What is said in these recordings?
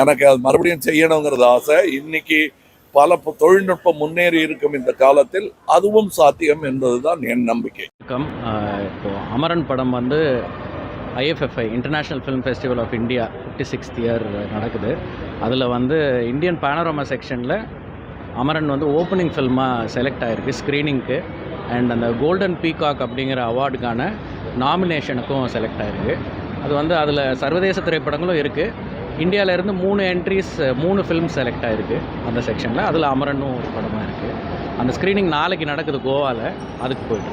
எனக்கு அது மறுபடியும் செய்யணுங்கிறது ஆசை. இன்னைக்கு பல தொழில்நுட்பம் முன்னேறி இருக்கும் இந்த காலத்தில் அதுவும் சாத்தியம் என்பதுதான் என் நம்பிக்கை. வணக்கம். இப்போ அமரன் படம் வந்து IFFI international film festival of India fifty sixth year நடக்குது. அதில் வந்து இந்தியன் பேனரோமா செக்ஷனில் அமரன் வந்து ஓப்பனிங் ஃபில்மாக செலக்ட் ஆகிருக்கு ஸ்க்ரீனிங்க்கு அண்ட் அந்த கோல்டன் பீகாக் அப்படிங்கிற அவார்டுக்கான நாமினேஷனுக்கும் செலக்ட் ஆகிருக்கு அது வந்து அதில் சர்வதேச திரைப்படங்களும் இருக்குது இந்தியாவிலேருந்து மூணு என்ட்ரிஸ் மூணு ஃபிலிம் செலக்ட் ஆகிருக்கு அந்த செக்ஷனில் அதில் அமரனும் ஒரு படமாக இருக்குது அந்த ஸ்க்ரீனிங் நாளைக்கு நடக்குது கோவாவில் அதுக்கு போயிட்டு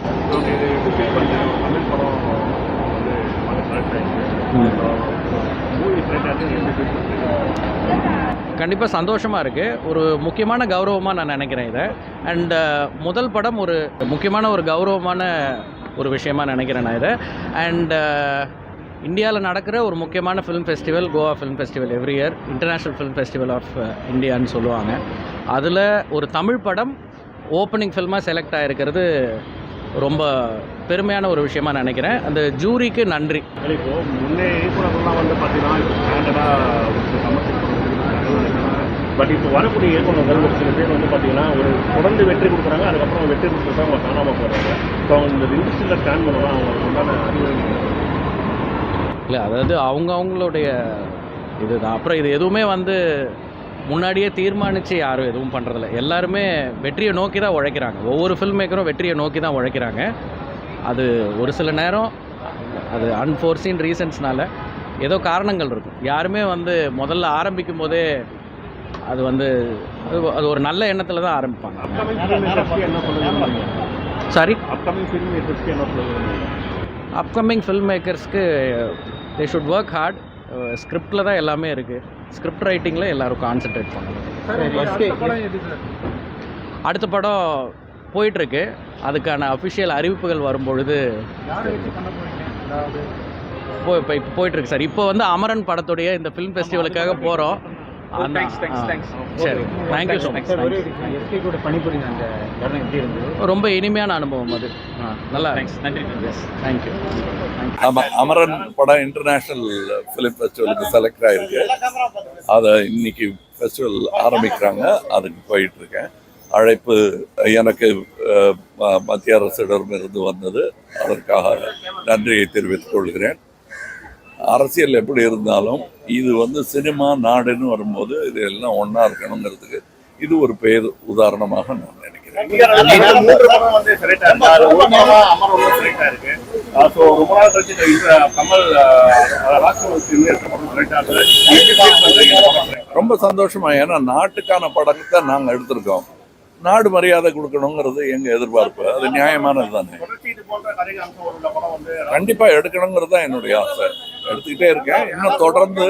கண்டிப்பாக சந்தோஷமாக இருக்குது ஒரு முக்கியமான கௌரவமாக நான் நினைக்கிறேன் இதை. அண்ட் முதல் படம் ஒரு முக்கியமான ஒரு கௌரவமான ஒரு விஷயமா நினைக்கிறேன் நான் இதை. அண்ட் இந்தியாவில் நடக்கிற ஒரு முக்கியமான film festival Goa film festival every year international film festival of இந்தியான்னு சொல்லுவாங்க. அதில் ஒரு தமிழ் படம் ஓப்பனிங் ஃபில்மாக செலக்ட் ஆகிருக்கிறது ரொம்ப பெருமையான ஒரு விஷயமா நினைக்கிறேன். அந்த ஜூரிக்கு நன்றி. இப்போ முன்னே இயக்குனர்கள்லாம் வந்து பார்த்தீங்கன்னா இப்போ ஸ்டாண்டர்டாக பட் இப்போ வரக்கூடிய இயக்குனர்கள் ஒரு சில பேர் வந்து பார்த்தீங்கன்னா ஒரு தொடர்ந்து வெற்றி கொடுக்குறாங்க அதுக்கப்புறம் வெற்றி கொடுத்துட்டு அவங்க காணாமல் போகிறாங்க ஸோ அவங்க இந்த இண்டஸ்ட்ரியில் ஸ்டாண்ட் பண்ணலாம் அவங்களுக்கு உண்டான அறிவுரை இல்லை அதாவது அவங்க அவங்களுடைய இதுதான். அப்புறம் இது எதுவுமே வந்து முன்னாடியே தீர்மானித்து யாரும் எதுவும் பண்ணுறதில்ல எல்லாருமே வெற்றியை நோக்கி தான் உழைக்கிறாங்க. ஒவ்வொரு ஃபில்ம் மேக்கரும் வெற்றியை நோக்கி தான் உழைக்கிறாங்க. அது ஒரு சில நேரம் அது அன்ஃபோர்சீன் ரீசன்ஸ்னால ஏதோ காரணங்கள் இருக்கும். யாருமே வந்து முதல்ல ஆரம்பிக்கும் போதே அது வந்து அது ஒரு நல்ல எண்ணத்தில் தான் ஆரம்பிப்பாங்க. சாரி அப்கமிங் ஃபில்ம் மேக்கர்ஸ்க்கு தே ஷுட் ஒர்க் ஹார்ட் ஸ்கிரிப்டில் தான் எல்லாமே இருக்குது ஸ்கிரிப்ட் ரைட்டிங்கில் எல்லாரும் கான்சென்ட்ரேட் பண்ணணும். அடுத்த படம் போயிட்டுருக்கு. அதுக்கான அஃபிஷியல் அறிவிப்புகள் வரும்பொழுது போ இப்போ இப்போ போயிட்டுருக்கு சார் இப்போ வந்து அமரன் படத்துடைய இந்த ஃபிலிம் ஃபெஸ்டிவலுக்காக போகிறோம் சரி. தேங்க்யூ ஸோ மச் எஸ்கே கூட பணிபுரிந்த அந்த தருணம் எப்படி இருந்தது? ரொம்ப இனிமையான அனுபவம் அது. நல்லா நன்றி தேங்க்யூ ஆமா அமரன் படம் இன்டர்நேஷ்னல் ஃபிலிம் ஃபெஸ்டிவலுக்கு செலக்ட் ஆயிருக்கு. அதை இன்னைக்கு ஃபெஸ்டிவல் ஆரம்பிக்கிறாங்க. அதுக்கு போயிட்டு இருக்கேன் அழைப்பு எனக்கு மத்திய அரசிடமிருந்து வந்தது. அதற்காக நன்றியை தெரிவித்துக் கொள்கிறேன். அரசியல் எப்படி இருந்தாலும் இது வந்து சினிமா நாடுன்னு வரும்போது இது எல்லாம் ஒன்றா இருக்கணுங்கிறதுக்கு இது ஒரு பேர் உதாரணமாக நான் நினைக்கிறேன். ரொம்ப சந்தோஷமா ஏன்னா நாட்டுக்கான படத்தை நாங்கள் எடுத்திருக்கோம். நாடு மரியாதை கொடுக்கணுங்கிறது எங்க எதிர்பார்ப்பு? அது நியாயமானது தானே? கண்டிப்பா எடுக்கணுங்கிறது தான் என்னுடைய ஆசை. எடுத்துக்கிட்டே இருக்கேன் இன்னும் தொடர்ந்து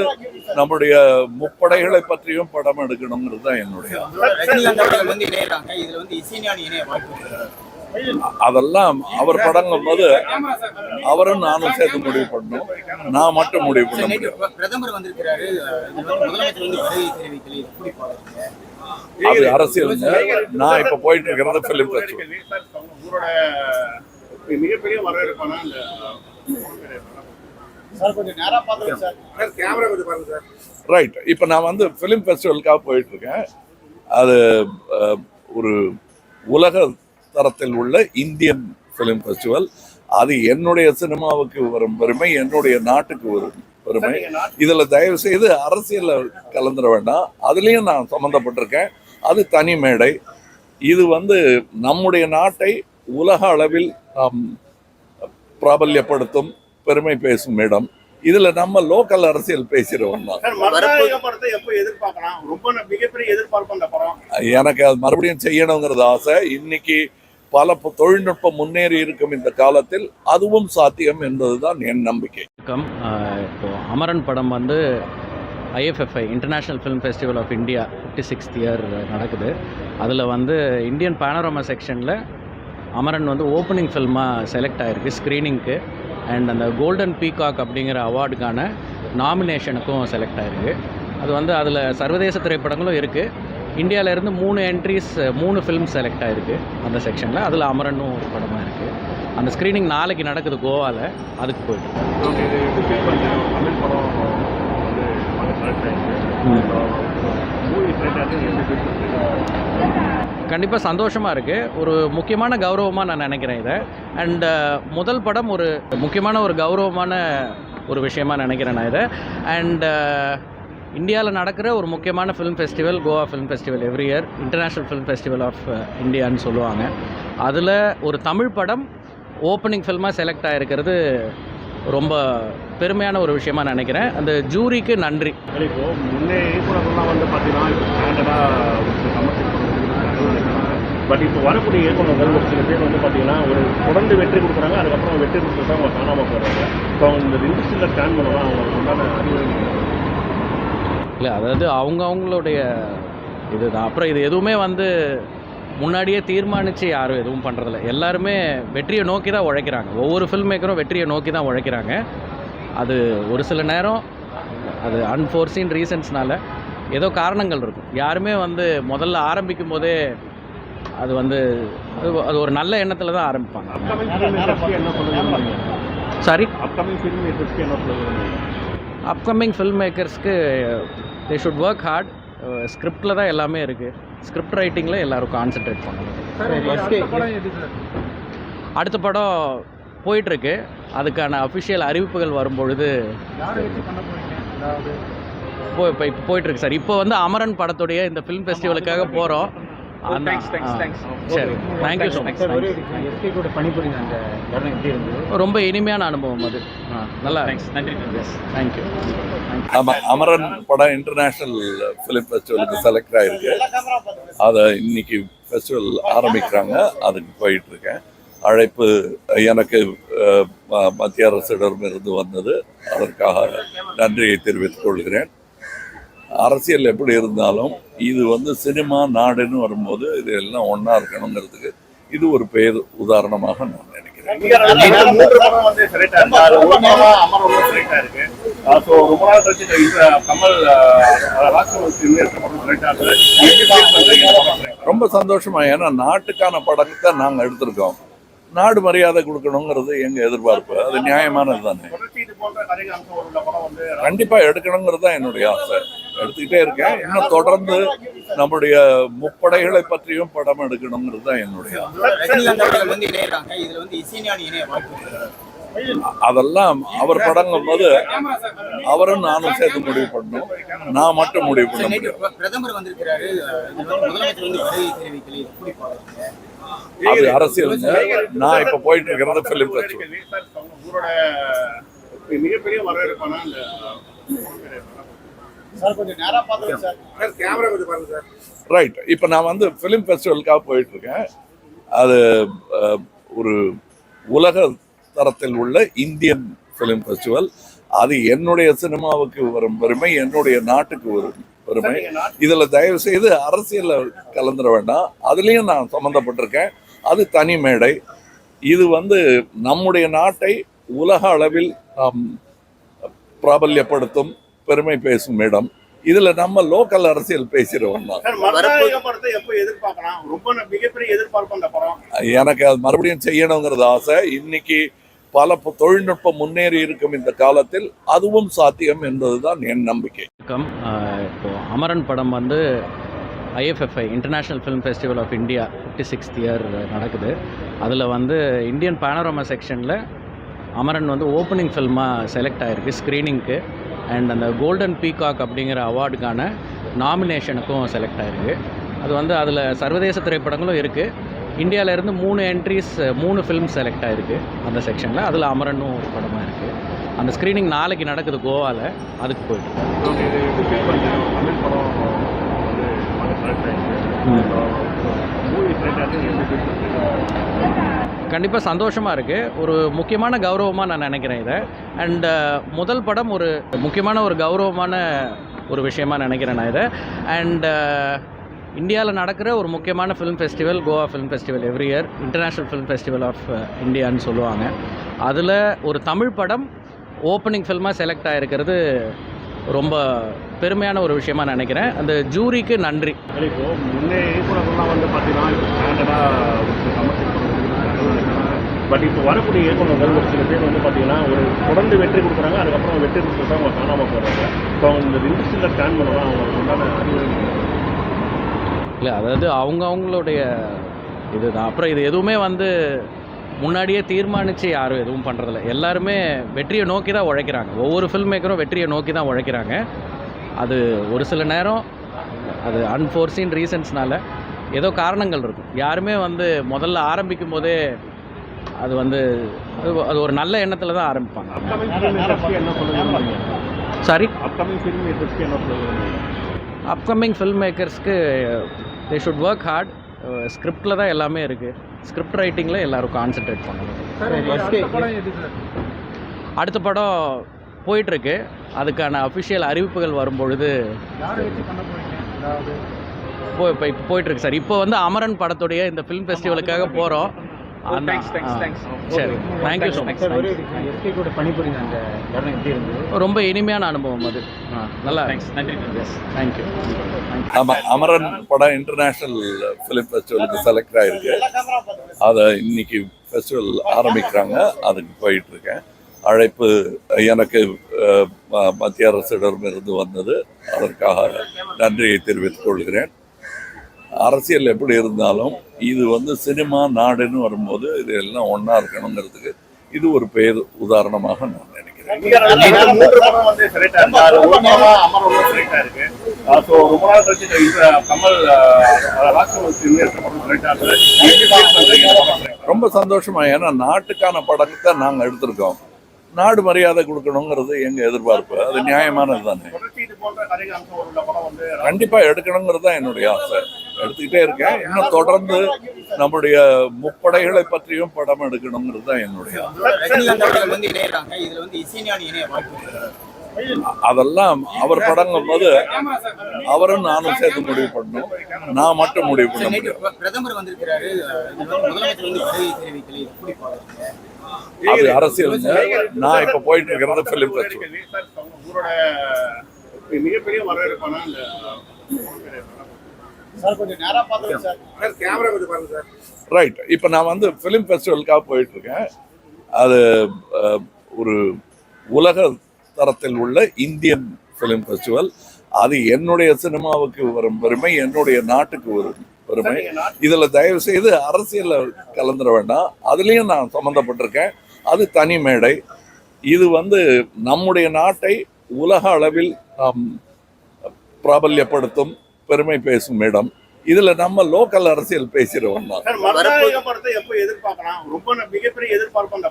நம்முடைய முப்படைகளை பற்றியும் படம் எடுக்கணுங்கிறது தான் என்னுடைய அதெல்லாம் அவர் படங்கும் போது அவரும் நானும் சேர்த்து முடிவு பண்ணணும் நான் மட்டும் முடிவு பண்ண முடியும் அது அரசியலுங்க நான் இப்ப போயிட்டு இருக்கிறது பிலிம் மிகப்பெரிய வரவேற்பான ரைட் இப்போ நான் வந்து ஃபிலிம் ஃபெஸ்டிவலுக்காக போயிட்டு இருக்கேன் அது ஒரு உலக தரத்தில் உள்ள இந்தியன் ஃபிலிம் ஃபெஸ்டிவல் அது என்னுடைய சினிமாவுக்கு வரும் பெருமை என்னுடைய நாட்டுக்கு வரும் பெருமை. இதுல தயவு செய்து அரசியல்ல கலந்துட வேண்டாம். அதுலயும் நான் சம்மந்தப்பட்டிருக்கேன் அது தனி மேடை. இது வந்து நம்முடைய நாட்டை உலக அளவில் நாம் பிராபல்யப்படுத்தும். பெருமை பேசும் இடம் இதுல நம்ம லோக்கல் அரசியல் பேசுறோம் எனக்கு அது மறுபடியும் செய்யணுங்கிறது ஆசை. இன்னைக்கு பல தொழில்நுட்பம் முன்னேறி இருக்கும் இந்த காலத்தில் அதுவும் சாத்தியம் என்பதுதான் என் நம்பிக்கை. வணக்கம். இப்போ அமரன் படம் வந்து IFFI international film festival of India fifty sixth year நடக்குது. அதில் வந்து இந்தியன் பேனரோமா செக்ஷனில் அமரன் வந்து ஓப்பனிங் ஃபில்மாக செலக்ட் ஆகிருக்கு ஸ்க்ரீனிங்க்கு அண்ட் அந்த கோல்டன் பீகாக் அப்படிங்கிற அவார்டுக்கான நாமினேஷனுக்கும் செலக்ட் ஆகிருக்கு அது வந்து அதில் சர்வதேச திரைப்படங்களும் இருக்குது இந்தியாவிலேருந்து மூணு என்ட்ரிஸ் மூணு ஃபிலிம் செலக்ட் ஆகிருக்கு அந்த செக்ஷனில் அதில் அமரனும் ஒரு படமாக இருக்குது அந்த ஸ்க்ரீனிங் நாளைக்கு நடக்குது கோவாவில் அதுக்கு போயிட்டு கண்டிப்பாக சந்தோஷமாக இருக்குது ஒரு முக்கியமான கௌரவமாக நான் நினைக்கிறேன் இதை. அண்டு uh, முதல் படம் ஒரு முக்கியமான ஒரு கௌரவமான ஒரு விஷயமா நினைக்கிறேன் நான் இதை. அண்டு uh, இந்தியாவில் நடக்கிற ஒரு முக்கியமான film festival Goa film festival every year international film festival of இந்தியான்னு சொல்லுவாங்க. அதில் ஒரு தமிழ் படம் ஓப்பனிங் ஃபில்மாக செலக்ட் ஆகிருக்கிறது ரொம்ப பெருமையான ஒரு விஷயமா நினைக்கிறேன். அந்த ஜூரிக்கு நன்றி. இப்போ முன்னே இயக்குனர்கள்லாம் வந்து பார்த்தீங்கன்னா இப்போ ஸ்டாண்டர்டாக பட் இப்போ வரக்கூடிய இயக்குனர்கள் ஒரு சில பேர் வந்து பார்த்தீங்கன்னா ஒரு தொடர்ந்து வெற்றி கொடுக்குறாங்க அதுக்கப்புறம் வெற்றி கொடுத்துட்டு அவங்க காணாமல் போகிறாங்க ஸோ அவங்க இந்த இண்டஸ்ட்ரியில் ஸ்டாண்ட் பண்ணலாம் அவங்களுக்கு உண்டான அறிவுரை இல்லை அதாவது அவங்க அவங்களுடைய இதுதான். அப்புறம் இது எதுவுமே வந்து முன்னாடியே தீர்மானித்து யாரும் எதுவும் பண்ணுறதில்ல எல்லாருமே வெற்றியை நோக்கி தான் உழைக்கிறாங்க. ஒவ்வொரு ஃபில்ம் மேக்கரும் வெற்றியை நோக்கி தான் உழைக்கிறாங்க. அது ஒரு சில நேரம் அது அன்ஃபோர்சீன் ரீசன்ஸ்னால ஏதோ காரணங்கள் இருக்கும். யாருமே வந்து முதல்ல ஆரம்பிக்கும் போதே அது வந்து அது ஒரு நல்ல எண்ணத்தில் தான் ஆரம்பிப்பாங்க. சாரி அப்கமிங் ஃபில்ம் மேக்கர்ஸ்க்கு தே ஷுட் ஒர்க் ஹார்ட் ஸ்கிரிப்டில் தான் எல்லாமே இருக்குது ஸ்கிரிப்ட் ரைட்டிங்கில் எல்லோரும் கான்சென்ட்ரேட் பண்ணணும். அடுத்த படம் போயிட்டுருக்கு. அதுக்கான அஃபிஷியல் அறிவிப்புகள் வரும்பொழுது இப்போ இப்போ இப்போ போயிட்டுருக்கு சார் இப்போ வந்து அமரன் படத்துடைய இந்த ஃபிலிம் ஃபெஸ்டிவலுக்காக போகிறோம் சரி. தேங்க்யூ ஸோ மச் எஸ்கே கூட பணிபுரிந்த அந்த தருணம் எப்படி இருந்தது? ரொம்ப இனிமையான அனுபவம் அது. நல்லா நன்றி தேங்க்யூ ஆமா அமரன் படம் இன்டர்நேஷனல் ஃபிலிம் ஃபெஸ்டிவலுக்கு செலக்ட் ஆயிருக்கு. அதை இன்னைக்கு ஃபெஸ்டிவல் ஆரம்பிக்கிறாங்க. அதுக்கு போயிட்டு இருக்கேன் அழைப்பு எனக்கு மத்திய அரசிடமிருந்து வந்தது. அதற்காக நன்றியை தெரிவித்துக் கொள்கிறேன். அரசியல் எப்படி இருந்தாலும் இது வந்து சினிமா நாடுன்னு வரும்போது இது எல்லாம் ஒன்றா இருக்கணுங்கிறதுக்கு இது ஒரு பெயர் உதாரணமாக நான் நினைக்கிறேன். ரொம்ப சந்தோஷமா ஏன்னா நாட்டுக்கான படத்தை நாங்கள் எடுத்திருக்கோம். நாடு மரியாதை கொடுக்கணுங்கிறது எங்க எதிர்பார்ப்பு. அது நியாயமானது தானே. கண்டிப்பாக கண்டிப்பா எடுக்கணுங்கிறது தான் என்னுடைய ஆசை. எடுத்துக்கிட்டே இருக்கேன். இன்னும் தொடர்ந்து நம்முடைய முப்படைகளை பற்றியும் படம் எடுக்கணுங்கிறது தான் என்னுடைய அதெல்லாம் அவர் படங்கும் போது அவரும் நானும் சேர்த்து முடிவு பண்ணணும் நான் மட்டும் முடிவு பண்ண முடியும் அது அரசியலுங்க நான் இப்ப போயிட்டு இருக்கிறது பிலிம் ரைட் இப்போ நான் வந்து ஃபிலிம் ஃபெஸ்டிவலுக்காக போயிட்டு இருக்கேன் அது ஒரு உலக தரத்தில் உள்ள இந்தியன் ஃபிலிம் ஃபெஸ்டிவல் அது என்னுடைய சினிமாவுக்கு வரும் பெருமை என்னுடைய நாட்டுக்கு வரும். பெருமை. இதுல தயவு செய்து அரசியல்ல கலந்துட வேண்டாம். அதுலயும் நான் சம்மந்தப்பட்டிருக்கேன். அது தனி மேடை. இது வந்து நம்முடைய நாட்டை உலக அளவில் நாம் பிரபல்யப்படுத்தும் பெருமை பேசும் இடம். இதுல நம்ம லோக்கல் அரசியல் படம். எனக்கு அது மறுபடியும் செய்யணுங்கிறது ஆசை. இன்னைக்கு பல தொழில்நுட்பம் முன்னேறி இருக்கும் இந்த காலத்தில் அதுவும் சாத்தியம் என்பதுதான் என் நம்பிக்கை. அமரன் படம் வந்து IFFI international film festival of India fifty sixth year நடக்குது. அதில் வந்து இந்தியன் பேனரோமா செக்ஷனில் அமரன் வந்து ஓப்பனிங் ஃபில்மாக செலக்ட் ஆகிருக்கு ஸ்க்ரீனிங்க்கு அண்ட் அந்த கோல்டன் பீகாக் அப்படிங்கிற அவார்டுக்கான நாமினேஷனுக்கும் செலக்ட் ஆகிருக்கு அது வந்து அதில் சர்வதேச திரைப்படங்களும் இருக்குது இந்தியாவிலேருந்து மூணு என்ட்ரிஸ் மூணு ஃபிலிம் செலக்ட் ஆகிருக்கு அந்த செக்ஷனில் அதில் அமரனும் ஒரு படமாக இருக்குது அந்த ஸ்க்ரீனிங் நாளைக்கு நடக்குது கோவாவில் அதுக்கு போயிட்டு ஓகே இது எப்படி ஃபீல் பண்ணுறீங்க தமிழ் படம் வந்து செலக்ட் ஆயிருக்கு மூவி செலக்ட் ஆகுது எப்படி ஃபீல் பண்ணுறீங்க கண்டிப்பாக சந்தோஷமாக இருக்குது ஒரு முக்கியமான கௌரவமாக நான் நினைக்கிறேன் இதை. அண்ட் uh, முதல் படம் ஒரு முக்கியமான ஒரு கௌரவமான ஒரு விஷயமாக நினைக்கிறேன் நான் இதை. அண்ட் uh, இந்தியாவில் நடக்கிற ஒரு முக்கியமான film festival Goa film festival every year international film festival of இந்தியான்னு சொல்லுவாங்க. அதில் ஒரு தமிழ் படம் ஓப்பனிங் ஃபில்மாக செலக்ட் ஆகிருக்கிறது ரொம்ப பெருமையான ஒரு விஷயமா நினைக்கிறேன். அந்த ஜூரிக்கு நன்றி. இப்போ முன்னே வந்து பார்த்தீங்கன்னா பட் இப்போ வரக்கூடிய இயக்குநர்கள் ஒரு சில பேர் வந்து பார்த்தீங்கன்னா ஒரு தொடர்ந்து வெற்றி கொடுக்குறாங்க அதுக்கப்புறம் வெற்றி கொடுத்துட்டு அவங்க காணாமல் போகிறாங்க ஸோ அவங்க இந்த இண்டஸ்ட்ரியில் ஸ்டாண்ட் பண்ணலாம் அவங்களுக்கு உண்டான இல்லை அதாவது அவங்க அவங்களுடைய இதுதான். அப்புறம் இது எதுவுமே வந்து முன்னாடியே தீர்மானித்து யாரும் எதுவும் பண்ணுறதில்ல எல்லாருமே வெற்றியை நோக்கி தான் உழைக்கிறாங்க. ஒவ்வொரு ஃபில்ம் மேக்கரும் வெற்றியை நோக்கி தான் உழைக்கிறாங்க. அது ஒரு சில நேரம் அது அன்ஃபோர்சீன் ரீசன்ஸ்னால ஏதோ காரணங்கள் இருக்கும். யாருமே வந்து முதல்ல ஆரம்பிக்கும் போதே அது வந்து அது அது ஒரு நல்ல எண்ணத்தில் தான் ஆரம்பிப்பாங்க. சாரி அப்கமிங் ஃபில்ம் மேக்கர்ஸ்க்கு தே ஷுட் ஒர்க் ஹார்ட் ஸ்கிரிப்டில் தான் எல்லாமே இருக்குது ஸ்கிரிப்ட் ரைட்டிங்கில் எல்லோரும் கான்சென்ட்ரேட் பண்ணணும். அடுத்த படம் போயிட்டுருக்கு. அதுக்கான அஃபிஷியல் அறிவிப்புகள் வரும்பொழுது போ இப்போ இப்போ போயிட்டுருக்கு சார். இப்போ வந்து அமரன் படத்துடைய இந்த ஃபிலிம் ஃபெஸ்டிவலுக்காக போகிறோம் சரி. தேங்க்யூ ஸோ மச் எஸ்கே கூட பணிபுரிந்த அந்த தருணம் எப்படி இருந்தது? ரொம்ப இனிமையான அனுபவம் அது. ஆ, நல்லா தேங்க்யூ ஆமா அமரன் படம் இன்டர்நேஷனல் ஃபிலிம் ஃபெஸ்டிவலுக்கு செலக்ட் ஆயிருக்கு. அதை இன்னைக்கு ஃபெஸ்டிவல் ஆரம்பிக்கிறாங்க. அதுக்கு போயிட்டு இருக்கேன் அழைப்பு எனக்கு மத்திய அரசிடமிருந்து வந்தது. அதற்காக நன்றியை தெரிவித்துக் கொள்கிறேன். அரசியல் எப்படி இருந்தாலும் இது வந்து சினிமா நாடுன்னு வரும்போது இது எல்லாம் ஒன்றா இருக்கணுங்கிறதுக்கு இது ஒரு பேர் உதாரணமாக நான் நினைக்கிறேன். ரொம்ப சந்தோஷமா ஏன்னா நாட்டுக்கான படத்தை நாங்கள் எடுத்திருக்கோம். நாடு மரியாதை கொடுக்கணுங்கிறது எங்க எதிர்பார்ப்பு. அது நியாயமானது தானே. தொடர்ச்சி இது போன்ற கதைகள் அம்சம் உள்ள படம் வந்து கண்டிப்பா எடுக்கணுங்கிறது தான் என்னுடைய ஆசை. எடுத்துக்கிட்டே இருக்கேன். இன்னும் தொடர்ந்து நம்முடைய முப்படைகளை பற்றியும் படம் எடுக்கணுங்கிறது தான் என்னுடைய. அதெல்லாம் அவர் படங்கும் போது அவரும் நானும் சேர்த்து முடிவு பண்ணணும் நான் மட்டும் முடிவு பண்ண முடியும் அது அரசியலுங்க நான் இப்ப போயிட்டு இருக்கிறது பிலிம் ஃபெஸ்டிவல் கேள்வி சார் உங்களோட மிகப்பெரிய வரவேற்பான இந்த சார் கொஞ்சம் நேரா பார்த்துங்க சார். சார் கேமரா கொஞ்சம் பாருங்க சார். ரைட் இப்போ நான் வந்து ஃபிலிம் ஃபெஸ்டிவலுக்காக போயிட்டு இருக்கேன் அது ஒரு உலக தரத்தில் உள்ள இந்தியன் ஃபிலிம் ஃபெஸ்டிவல் அது என்னுடைய சினிமாவுக்கு வரும் பெருமை என்னுடைய நாட்டுக்கு வரும் பெருமை. இதுல தயவு செய்து அரசியல்ல கலந்துட வேண்டாம். அதுலயும் நான் சம்மந்தப்பட்டிருக்கேன் அது தனி மேடை. இது வந்து நம்முடைய நாட்டை உலக அளவில் நாம் பிரபல்யப்படுத்தும் பெருமை பேசும் இடம். இதுல நம்ம லோக்கல் அரசியல்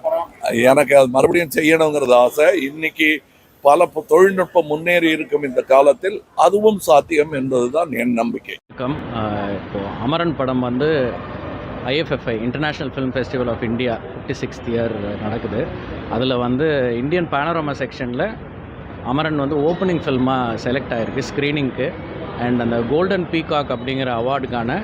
படம். எனக்கு அது மறுபடியும் செய்யணுங்கிறது ஆசை. இன்னைக்கு பல தொழில்நுட்பம் முன்னேறி இருக்கும் இந்த காலத்தில் அதுவும் சாத்தியம் என்பதுதான் என் நம்பிக்கை. இப்போ அமரன் படம் வந்து IFFI international film festival of India fifty sixth year நடக்குது. அதில் வந்து இந்தியன் பேனரோமா செக்ஷனில் அமரன் வந்து ஓப்பனிங் ஃபில்மாக செலக்ட் ஆகிருக்கு ஸ்க்ரீனிங்க்கு அண்ட் அந்த கோல்டன் பீகாக் அப்படிங்கிற அவார்டுக்கான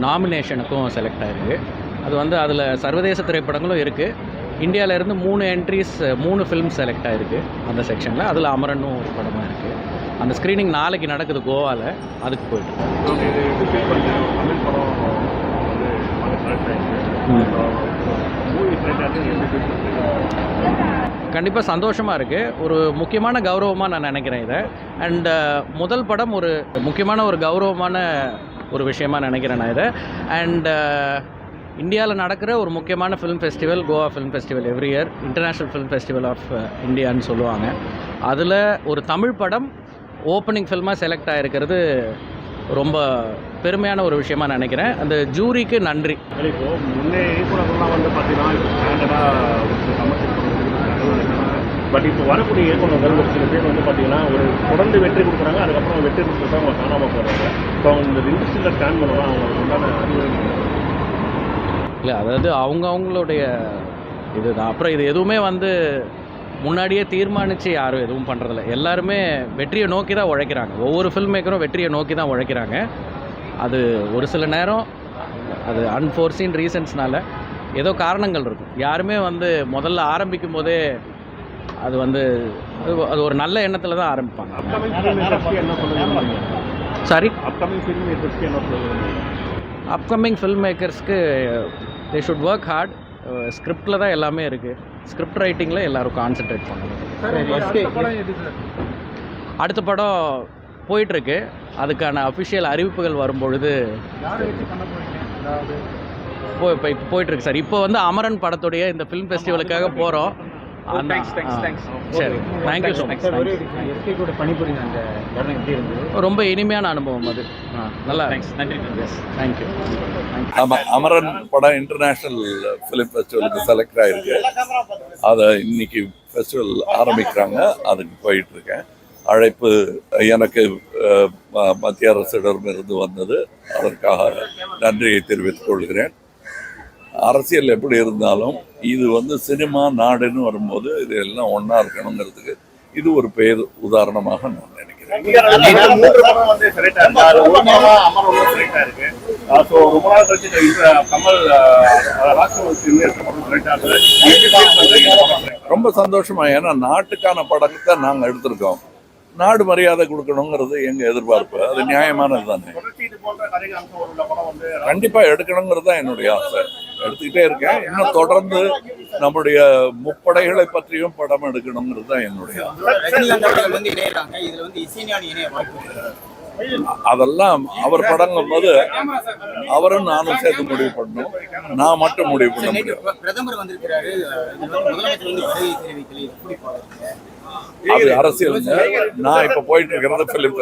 நாமினேஷனுக்கும் செலக்ட் ஆகிருக்கு அது வந்து அதில் சர்வதேச திரைப்படங்களும் இருக்குது இந்தியாவிலேருந்து மூணு என்ட்ரிஸ் மூணு ஃபிலிம் செலக்ட் ஆகிருக்கு அந்த செக்ஷனில் அதில் அமரனும் ஒரு படமாக இருக்குது அந்த ஸ்க்ரீனிங் நாளைக்கு நடக்குது கோவாவில் அதுக்கு போயிட்டு ஓகே இது எப்படி ஃபீல் பண்ணுறீங்க தமிழ் படம் வந்து செலக்ட் ஆயிருக்கு மூவி செலக்ட் ஆகிருக்கு எப்படி ஃபீல் பண்ணுறீங்க கண்டிப்பாக சந்தோஷமாக இருக்குது ஒரு முக்கியமான கௌரவமாக நான் நினைக்கிறேன் இதை. அண்ட் uh, முதல் படம் ஒரு முக்கியமான ஒரு கௌரவமான ஒரு விஷயமா நினைக்கிறேன் நான் இதை. அண்ட் uh, இந்தியாவில் நடக்கிற ஒரு முக்கியமான film festival Goa film festival every year international film festival of இந்தியான்னு சொல்லுவாங்க. அதில் ஒரு தமிழ் படம் ஓப்பனிங் ஃபில்மாக செலக்ட் ஆகிருக்கிறது ரொம்ப பெருமையான ஒரு விஷயமா நினைக்கிறேன். அந்த ஜூரிக்கு நன்றி. இப்போ முன்னே இயக்குனர்கள்லாம் வந்து பார்த்தீங்கன்னா இப்போ ஸ்டாண்டர்டாக பட் இப்போ வரக்கூடிய இயக்குனர்கள் ஒரு சில பேர் வந்து பார்த்தீங்கன்னா ஒரு தொடர்ந்து வெற்றி கொடுக்குறாங்க அதுக்கப்புறம் வெற்றி கொடுத்துட்டு அவங்க காணாமல் போகிறாங்க ஸோ அவங்க இந்த இண்டஸ்ட்ரியில் ஸ்டாண்ட் பண்ணலாம் அவங்களுக்கு உண்டான அறிவுரை இல்லை அதாவது அவங்க அவங்களுடைய இதுதான். அப்புறம் இது எதுவுமே வந்து முன்னாடியே தீர்மானித்து யாரும் எதுவும் பண்ணுறதில்ல எல்லாருமே வெற்றியை நோக்கி தான் உழைக்கிறாங்க. ஒவ்வொரு ஃபில்ம் மேக்கரும் வெற்றியை நோக்கி தான் உழைக்கிறாங்க. அது ஒரு சில நேரம் அது அன்ஃபோர்சீன் ரீசன்ஸ்னால ஏதோ காரணங்கள் இருக்கும். யாருமே வந்து முதல்ல ஆரம்பிக்கும் போதே அது வந்து அது ஒரு நல்ல எண்ணத்தில் தான் ஆரம்பிப்பாங்க. சாரி அப்கமிங் ஃபில்ம் மேக்கர்ஸ்க்கு தே ஷுட் ஒர்க் ஹார்ட் ஸ்கிரிப்டில் தான் எல்லாமே இருக்குது ஸ்கிரிப்ட் ரைட்டிங்கில் எல்லோரும் கான்சென்ட்ரேட் பண்ணணும். அடுத்த படம் போயிட்டுருக்கு. அதுக்கான அஃபிஷியல் அறிவிப்புகள் வரும்பொழுது இப்போ இப்போ போயிட்டுருக்கு சார் இப்போ வந்து அமரன் படத்துடைய இந்த ஃபிலிம் ஃபெஸ்டிவலுக்காக போகிறோம் சரி தேங்க்யூ ஸோ மச் எஸ்கே கூட பணிபுரிந்த அந்த தருணம் எப்படி இருந்தது ரொம்ப இனிமையான அனுபவம் அது. ஆ, நல்லா நன்றி தேங்க்யூ ஆமா அமரன் படம் இன்டர்நேஷனல் ஃபிலிம் ஃபெஸ்டிவலுக்கு செலக்ட் ஆயிருக்கு. அதை இன்னைக்கு ஃபெஸ்டிவல் ஆரம்பிக்கிறாங்க. அதுக்கு போயிட்டு இருக்கேன். அழைப்பு எனக்கு மத்திய அரசிடமிருந்து வந்தது. அதற்காக நன்றியை தெரிவித்துக் கொள்கிறேன். அரசியல் எப்படி இருந்தாலும் இது வந்து சினிமா நாடுன்னு வரும்போது இது எல்லாம் ஒண்ணா இருக்கணுங்கிறதுக்கு இது ஒரு பெயர் உதாரணமாக நான் நினைக்கிறேன். ஒன்று ரொம்ப சந்தோஷமா ஏன்னா நாட்டுக்கான படத்தை நாங்கள் எடுத்திருக்கோம். நாடு மரியாதை கொடுக்கணுங்கிறது எங்க எதிர்பார்ப்பு. அது நியாயமானது தானே? கண்டிப்பா எடுக்கணுங்கிறது தான் என்னுடைய ஆசை. எடுத்துக்கிட்டே இருக்கேன். இன்னும் தொடர்ந்து நம்முடைய முப்படைகளை பற்றியும் படம் எடுக்கணுங்கிறது தான் என்னுடைய அதெல்லாம் அவர் படங்கும் போது அவரும் நானும் சேர்த்து முடிவு பண்ணணும் நான் மட்டும் முடிவு பண்ண முடியும் பிர- பிரதமர் வந்திருக்கிறாரு அது அரசியலுங்க நான் இப்ப போயிட்டு இருக்கிறது பிலிம்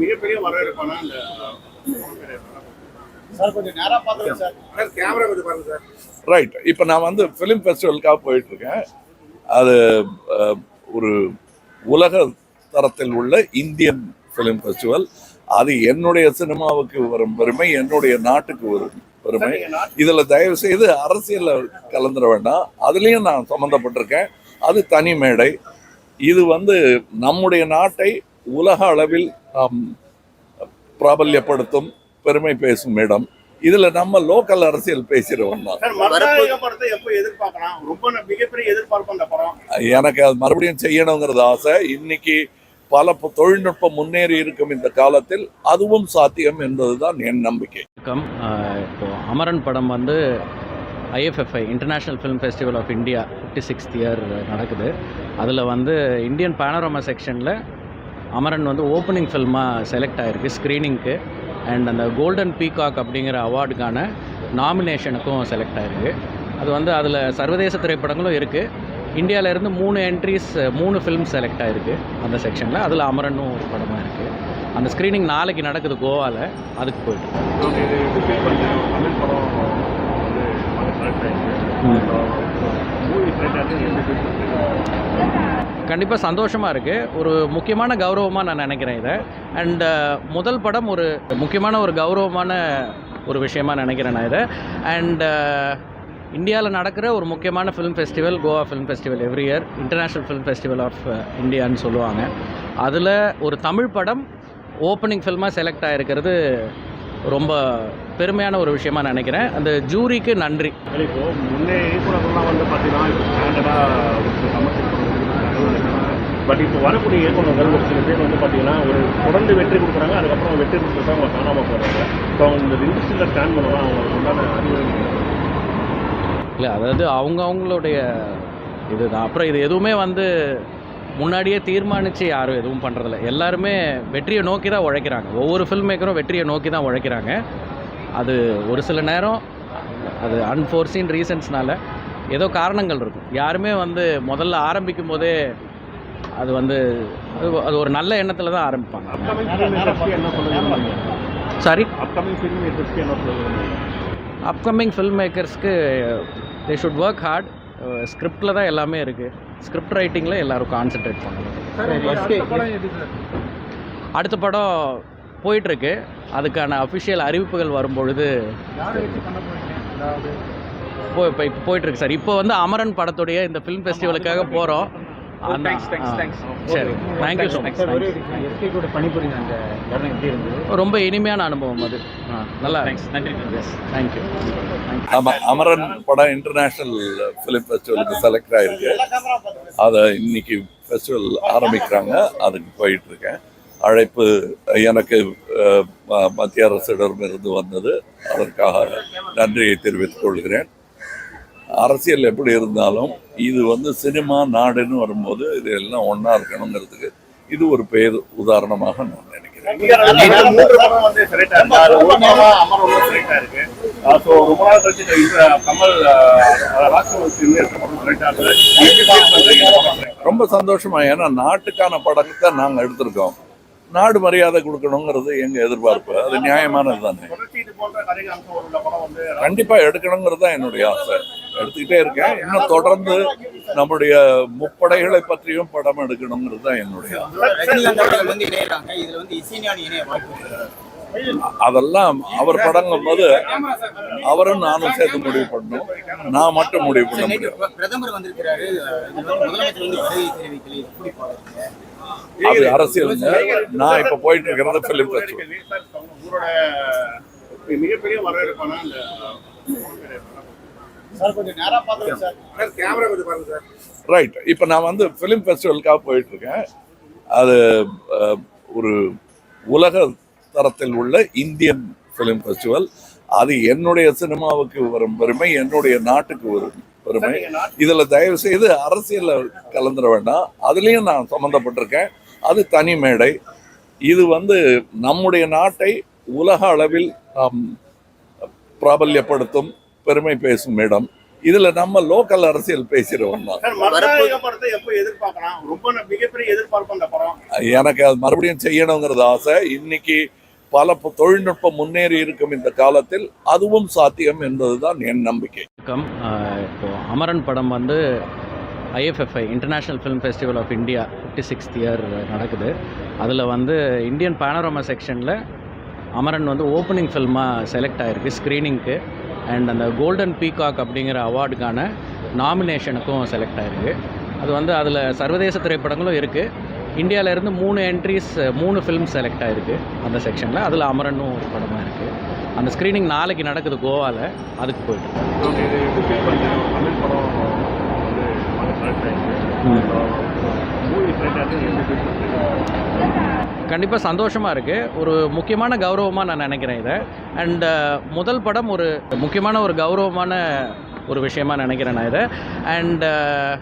மிகப்பெரிய வரவேற்பான ரைட் இப்போ நான் வந்து ஃபிலிம் ஃபெஸ்டிவலுக்காக போயிட்டு இருக்கேன் அது ஒரு உலக தரத்தில் உள்ள இந்தியன் ஃபிலிம் ஃபெஸ்டிவல் அது என்னுடைய சினிமாவுக்கு வரும் பெருமை என்னுடைய நாட்டுக்கு வரும் பெருமை. இதுல தயவு செய்து அரசியல்ல கலந்துட வேண்டாம். அதுலயும் நான் சம்மந்தப்பட்டிருக்கேன் அது தனி மேடை. இது வந்து நம்முடைய நாட்டை உலக அளவில் நாம் பிராபல்யப்படுத்தும். பெருமை பேசும் இடம் இதுல நம்ம லோக்கல் அரசியல் படம். எனக்கு அது மறுபடியும் செய்யணுங்கிறது ஆசை. இன்னைக்கு பல தொழில்நுட்பம் முன்னேறி இருக்கும் இந்த காலத்தில் அதுவும் சாத்தியம் என்பதுதான் என் நம்பிக்கை. இப்போ அமரன் படம் வந்து IFFI international film festival of India fifty sixth year நடக்குது. அதில் வந்து இந்தியன் பேனரோமா செக்ஷனில் அமரன் வந்து ஓப்பனிங் ஃபில்மாக செலக்ட் ஆகிருக்கு ஸ்க்ரீனிங்க்கு அண்ட் அந்த கோல்டன் பீகாக் அப்படிங்கிற அவார்டுக்கான நாமினேஷனுக்கும் செலக்ட் ஆகிருக்கு அது வந்து அதில் சர்வதேச திரைப்படங்களும் இருக்குது இந்தியாவிலேருந்து மூணு என்ட்ரிஸ் மூணு ஃபிலிம் செலக்ட் ஆகிருக்கு அந்த செக்ஷனில் அதில் அமரனும் ஒரு படமாக இருக்குது அந்த ஸ்க்ரீனிங் நாளைக்கு நடக்குது கோவாவில் அதுக்கு போயிட்டு. மூவி கண்டிப்பாக சந்தோஷமாக இருக்குது ஒரு முக்கியமான கௌரவமாக நான் நினைக்கிறேன் இதை. அண்டு uh, முதல் படம் ஒரு முக்கியமான ஒரு கௌரவமான ஒரு விஷயமாக நினைக்கிறேன் நான் இதை. அண்டு uh, இந்தியாவில் நடக்கிற ஒரு முக்கியமான film festival Goa film festival every year international film festival of இந்தியான்னு சொல்லுவாங்க. அதில் ஒரு தமிழ் படம் ஓப்பனிங் ஃபில்மாக செலக்ட் ஆகிருக்கிறது ரொம்ப பெருமையான ஒரு விஷயமா நினைக்கிறேன். அந்த ஜூரிக்கு நன்றி. இப்போ முன்னே இயக்குனர்கள்லாம் வந்து பார்த்தீங்கன்னா இப்போ ஸ்டாண்டர்டாக ஒரு சில சமர்ப்பிப்பு பட் இப்போ வரக்கூடிய இயக்குநர்கள் ஒரு சில பேர் வந்து பார்த்தீங்கன்னா ஒரு தொடர்ந்து வெற்றி கொடுக்குறாங்க அதுக்கப்புறம் வெற்றி கொடுத்துட்டு அவங்க காணாமல் போகிறாங்க ஸோ அவங்க இந்த இண்டஸ்ட்ரியில் ஸ்டாண்ட் பண்ணலாம் அவங்களுக்கு உண்டான அறிவு இல்லை அதாவது அவங்க அவங்களுடைய இதுதான். அப்புறம் இது எதுவுமே வந்து முன்னாடியே தீர்மானித்து யாரும் எதுவும் பண்ணுறதில்ல எல்லாருமே வெற்றியை நோக்கி தான் உழைக்கிறாங்க. ஒவ்வொரு ஃபில்ம் மேக்கரும் வெற்றியை நோக்கி தான் உழைக்கிறாங்க. அது ஒரு சில நேரம் அது அன்ஃபோர்சீன் ரீசன்ஸ்னால ஏதோ காரணங்கள் இருக்கும். யாருமே வந்து முதல்ல ஆரம்பிக்கும் போதே அது வந்து அது- ஒரு நல்ல எண்ணத்தில் தான் ஆரம்பிப்பாங்க. சாரி அப்கமிங் ஃபிலிம் இண்டஸ்ட்ரி என்ன சொல்லுங்க அப்கமிங் ஃபில்ம் மேக்கர்ஸ்க்கு தே ஷுட் ஒர்க் ஹார்ட் ஸ்கிரிப்டில் தான் எல்லாமே இருக்குது ஸ்கிரிப்ட் ரைட்டிங்கில் எல்லோரும் கான்சென்ட்ரேட் பண்ணணும். அடுத்த படம் போயிட்டுருக்கு. அதுக்கான அஃபிஷியல் அறிவிப்புகள் வரும்பொழுது போ இப்போ இப்போ போயிட்டுருக்கு சார் இப்போ வந்து அமரன் படத்துடைய இந்த ஃபிலிம் ஃபெஸ்டிவலுக்காக போகிறோம் சரி தேங்க்யூ ஸோ மச் எஸ்கே கூட அந்த எப்படி இருந்தது? ரொம்ப இனிமையான அனுபவம் அது. ஆ, நல்லா நன்றி தேங்க்யூ ஆமா அமரன் படம் இன்டர்நேஷனல் ஃபிலிம் ஃபெஸ்டிவலுக்கு செலக்ட் ஆயிருக்கு. அதை இன்னைக்கு ஃபெஸ்டிவல் ஆரம்பிக்கிறாங்க. அதுக்கு போயிட்டு இருக்கேன் அழைப்பு எனக்கு மத்திய அரசிடமிருந்து வந்தது. அதற்காக நன்றியை தெரிவித்துக் கொள்கிறேன். அரசியல் எப்படி இருந்தாலும் இது வந்து சினிமா நாடுன்னு வரும்போது இது எல்லாம் ஒன்றா இருக்கணுங்கிறதுக்கு இது ஒரு பெயர் உதாரணமாக நான் நினைக்கிறேன். so ரொம்ப நாள் கழிச்சு கமல் ரொம்ப சந்தோஷமா ஏன்னா நாட்டுக்கான படத்தை நாங்கள் எடுத்திருக்கோம். நாடு மரியாதை கொடுக்கணுங்கிறது எங்க எதிர்பார்ப்பு. அது நியாயமானது தானே. கண்டிப்பா எடுக்கணுங்கிறது தான் என்னுடைய ஆசை. எடுத்துக்கிட்டே இருக்கேன். இன்னும் தொடர்ந்து நம்முடைய முப்படைகளை பற்றியும் படம் எடுக்கணுங்கிறது தான் என்னுடைய அதெல்லாம் அவர் படங்கும் போது அவரும் நானும் சேர்த்து முடிவு பண்ணணும் நான் மட்டும் முடிவு பண்ண முடியும் பிரதமர் வந்திருக்கிறாரு அது அரசியலுங்க நான் இப்ப போயிட்டு இருக்கிறது பிலிம் ஃபெஸ்டிவல் மிகப்பெரிய வரவேற்பான ரைட் இப்போ நான் வந்து ஃபிலிம் ஃபெஸ்டிவலுக்காக போயிட்டு இருக்கேன் அது ஒரு உலக தரத்தில் உள்ள இந்தியன் ஃபிலிம் ஃபெஸ்டிவல் அது என்னுடைய சினிமாவுக்கு வரும் பெருமை என்னுடைய நாட்டுக்கு வரும் பெருமை. இதுல தயவு செய்து அரசியல்ல கலந்துட வேண்டாம். அதுலயும் நான் சம்மந்தப்பட்டிருக்கேன் அது தனி மேடை. இது வந்து நம்முடைய நாட்டை உலக அளவில் நாம் பிராபல்யப்படுத்தும் பெருமை பேசும் இடம் இதுல நம்ம லோக்கல் அரசியல் பேசுறோம் எனக்கு அது மறுபடியும் செய்யணுங்கிறது ஆசை. இன்னைக்கு பல தொழில்நுட்பம் முன்னேறி இருக்கும் இந்த காலத்தில் அதுவும் சாத்தியம் என்பதுதான் என் நம்பிக்கை. இப்போ அமரன் படம் வந்து IFFI international film festival of India fifty sixth year நடக்குது. அதில் வந்து இந்தியன் பேனரோமா செக்ஷனில் அமரன் வந்து ஓப்பனிங் ஃபில்மாக செலக்ட் ஆகிருக்கு ஸ்க்ரீனிங்க்கு அண்ட் அந்த கோல்டன் பீகாக் அப்படிங்கிற அவார்டுக்கான நாமினேஷனுக்கும் செலக்ட் ஆகிருக்கு அது வந்து அதில் சர்வதேச திரைப்படங்களும் இருக்குது இந்தியாவிலேருந்து மூணு என்ட்ரிஸ் மூணு ஃபிலிம் செலக்ட் ஆகிருக்கு அந்த செக்ஷனில் அதில் அமரனும் ஒரு படமாக இருக்குது அந்த ஸ்க்ரீனிங் நாளைக்கு நடக்குது கோவாவில் அதுக்கு போயிட்டு? தமிழ் படம் கண்டிப்பாக சந்தோஷமாக இருக்குது ஒரு முக்கியமான கௌரவமாக நான் நினைக்கிறேன் இதை. அண்டு uh, முதல் படம் ஒரு முக்கியமான ஒரு கௌரவமான ஒரு விஷயமா நினைக்கிறேன் நான் இதை. அண்டு uh,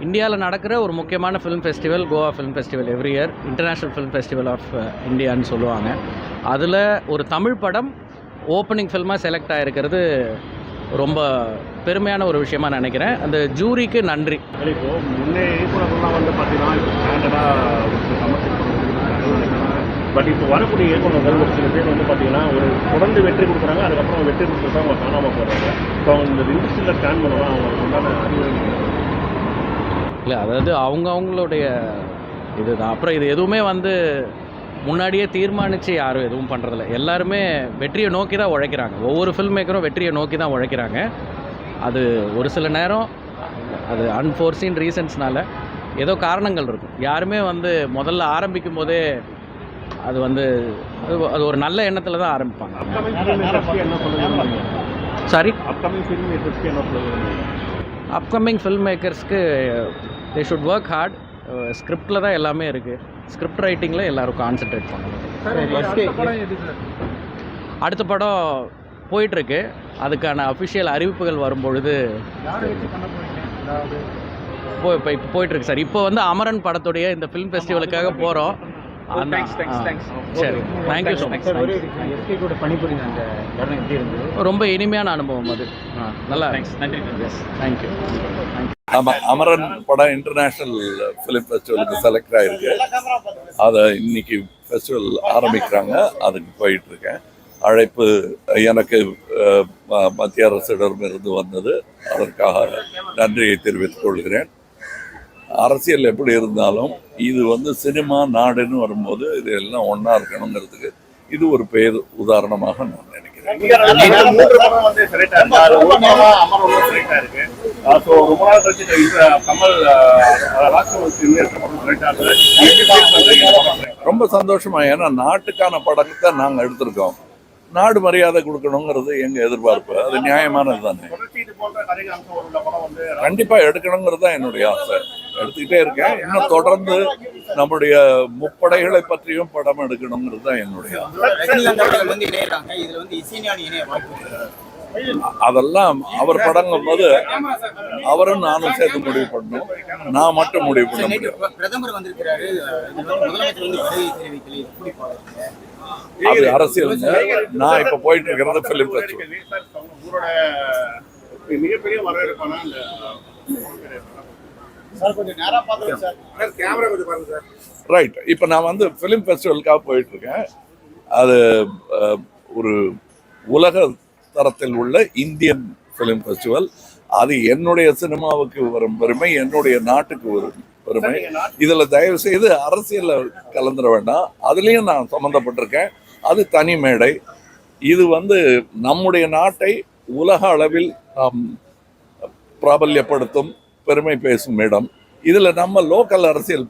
இந்தியாவில் நடக்கிற ஒரு முக்கியமான film festival Goa film festival every year international film festival of இந்தியான்னு சொல்லுவாங்க. அதில் ஒரு தமிழ் படம் ஓப்பனிங் ஃபில்மாக செலக்ட் ஆகிருக்கிறது ரொம்ப பெருமையான ஒரு விஷயமா நினைக்கிறேன். அந்த ஜூரிக்கு நன்றி. இப்போ முன்னே வந்து பார்த்தீங்கன்னா பட் இப்போ வரக்கூடிய இயக்குனர்கள் ஒரு சில பேர் வந்து பார்த்தீங்கன்னா ஒரு தொடர்ந்து வெற்றி கொடுக்குறாங்க அதுக்கப்புறம் வெற்றி கொடுத்துட்டு அவங்க காணாமல் போகிறாங்க ஸோ அவங்க இந்த இண்டஸ்ட்ரியில் ஸ்டாண்ட் பண்ணலாம் அவங்களுக்கு உண்டான இல்லை அதாவது அவங்க அவங்களுடைய இதுதான். அப்புறம் இது எதுவுமே வந்து முன்னாடியே தீர்மானித்து யாரும் எதுவும் பண்ணுறதில்ல எல்லாருமே வெற்றியை நோக்கி தான் உழைக்கிறாங்க. ஒவ்வொரு ஃபில்ம் மேக்கரும் வெற்றியை நோக்கி தான் உழைக்கிறாங்க. அது ஒரு சில நேரம் அது அன்ஃபோர்சீன் ரீசன்ஸ்னால ஏதோ காரணங்கள் இருக்கும். யாருமே வந்து முதல்ல ஆரம்பிக்கும் போதே அது வந்து அது அது ஒரு நல்ல எண்ணத்தில் தான் ஆரம்பிப்பாங்க. சாரி அப்கமிங் ஃபிலிம் இண்டஸ்ட்ரி என்ன சொல்லுங்க அப்கமிங் ஃபில்ம் மேக்கர்ஸ்க்கு தே ஷுட் ஒர்க் ஹார்ட் ஸ்கிரிப்டில் தான் எல்லாமே இருக்குது ஸ்கிரிப்ட் ரைட்டிங்கில் எல்லோரும் கான்சென்ட்ரேட் பண்ணணும். அடுத்த படம் போயிட்டுருக்கு. அதுக்கான அஃபிஷியல் அறிவிப்புகள் வரும்பொழுது இப்போ இப்போ இப்போ போயிட்டுருக்கு சார். இப்போ வந்து அமரன் படத்துடைய இந்த ஃபிலிம் ஃபெஸ்டிவலுக்காக போகிறோம் சரி. தேங்க்யூ ஸோ மச் ரொம்ப இனிமையான அனுபவம் அது. ஆ, நல்லா நன்றி தேங்க்யூ ஆமா அமரன் படம் இன்டர்நேஷனல் ஃபிலிம் ஃபெஸ்டிவலுக்கு செலக்ட் ஆயிருக்கு. அதை இன்னைக்கு ஃபெஸ்டிவல் ஆரம்பிக்கிறாங்க. அதுக்கு போயிட்டு இருக்கேன் அழைப்பு எனக்கு மத்திய அரசிடமிருந்து வந்தது. அதற்காக நன்றியை தெரிவித்துக் கொள்கிறேன். அரசியல் எப்படி இருந்தாலும் இது வந்து சினிமா நாடுன்னு வரும்போது இது எல்லாம் ஒன்றா இருக்கணுங்கிறதுக்கு இது ஒரு பெயர் உதாரணமாக நான் நினைக்கிறேன். ரொம்ப ரொம்ப சந்தோஷமா ஏன்னா நாட்டுக்கான படத்தை நாங்கள் எடுத்திருக்கோம். நாடு மரியாதை கொடுக்கணுங்கிறது எங்க எதிர்பார்ப்பு. அது நியாயமானது தானே? தொடர்ச்சி இது போன்ற கதைகள் அம்சம் உள்ள படம் வந்து கண்டிப்பா எடுக்கணுங்கிறது தான் என்னுடைய ஆசை. எடுத்துக்கிட்டே இருக்கேன். இன்னும் தொடர்ந்து நம்முடைய முப்படைகளை பற்றியும் படம் எடுக்கணுங்கிறது தான் என்னுடைய. அதெல்லாம் அவர் படங்கும் போது அவரும் நானும் சேர்த்து முடிவு பண்ணணும் நான் மட்டும் முடிவு பண்ண முடியும் அது அரசியலுங்க நான் இப்ப போயிட்டு இருக்கிறது பிலிம் ஃபெஸ்டிவல் மிகப்பெரிய வரவேற்பான இந்த சார் கொஞ்சம் நேரா பார்த்துங்க சார். சார் கேமரா கொஞ்சம் பாருங்க சார். ரைட் இப்போ நான் வந்து ஃபிலிம் ஃபெஸ்டிவலுக்காக போயிட்டு இருக்கேன் அது ஒரு உலக தரத்தில் உள்ள இந்தியன் ஃபிலிம் ஃபெஸ்டிவல் அது என்னுடைய சினிமாவுக்கு வரும் பெருமை என்னுடைய நாட்டுக்கு வரும். பெருமை இதுல தயவு செய்து அரசியல்ல கலந்துட வேண்டாம். அதுலயும் நான் சம்மந்தப்பட்டிருக்கேன். அது தனி மேடை. இது வந்து நம்முடைய நாட்டை உலக அளவில் நாம் பிராபல்யப்படுத்தும் பெருமை பேசும் இடம். இதுல நம்ம லோக்கல் அரசியல்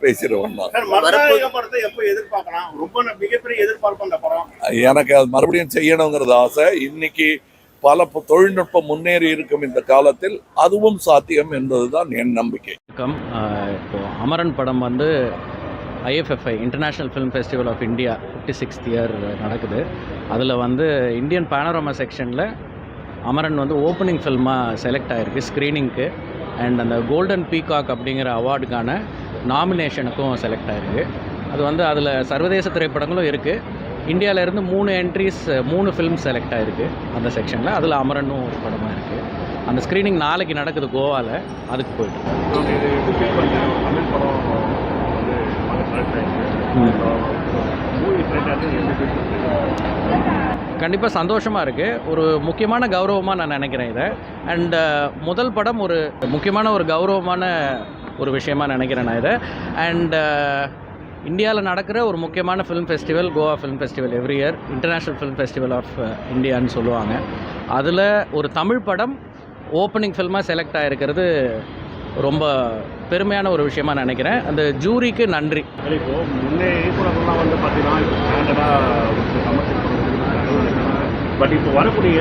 படம். எனக்கு அது மறுபடியும் செய்யணுங்கிறது ஆசை. இன்னைக்கு பல தொழில்நுட்பம் முன்னேறி இருக்கும் இந்த காலத்தில் அதுவும் சாத்தியம் என்பதுதான் என் நம்பிக்கை. இப்போ அமரன் படம் வந்து IFFI international film festival of India fifty sixth year நடக்குது. அதில் வந்து இந்தியன் பேனரோமா செக்ஷனில் அமரன் வந்து ஓப்பனிங் ஃபில்மாக செலக்ட் ஆகிருக்கு ஸ்க்ரீனிங்க்கு அண்ட் அந்த கோல்டன் பீகாக் அப்படிங்கிற அவார்டுக்கான நாமினேஷனுக்கும் செலக்ட் ஆகிருக்கு அது வந்து அதில் சர்வதேச திரைப்படங்களும் இருக்குது இந்தியாவிலேருந்து மூணு என்ட்ரிஸ் மூணு ஃபிலிம் செலக்ட் ஆகிருக்கு அந்த செக்ஷனில் அதில் அமரனும் ஒரு படமாக இருக்குது அந்த ஸ்க்ரீனிங் நாளைக்கு நடக்குது கோவாவில் அதுக்கு போயிட்டு கண்டிப்பாக சந்தோஷமாக இருக்குது ஒரு முக்கியமான கௌரவமாக நான் நினைக்கிறேன் இதை. அண்டு uh, முதல் படம் ஒரு முக்கியமான ஒரு கௌரவமான ஒரு விஷயமா நினைக்கிறேன் நான் இதை. அண்டு uh, இந்தியாவில் நடக்கிற ஒரு முக்கியமான film festival Goa film festival every year international film festival of இந்தியான்னு சொல்லுவாங்க. அதில் ஒரு தமிழ் படம் ஓப்பனிங் ஃபில்மாக செலக்ட் ஆகிருக்கிறது ரொம்ப பெருமையான ஒரு விஷயமா நினைக்கிறேன். அந்த ஜூரிக்கு நன்றி. இப்போ முன்னே வந்து பார்த்தீங்கன்னா பட் இப்போ வரக்கூடிய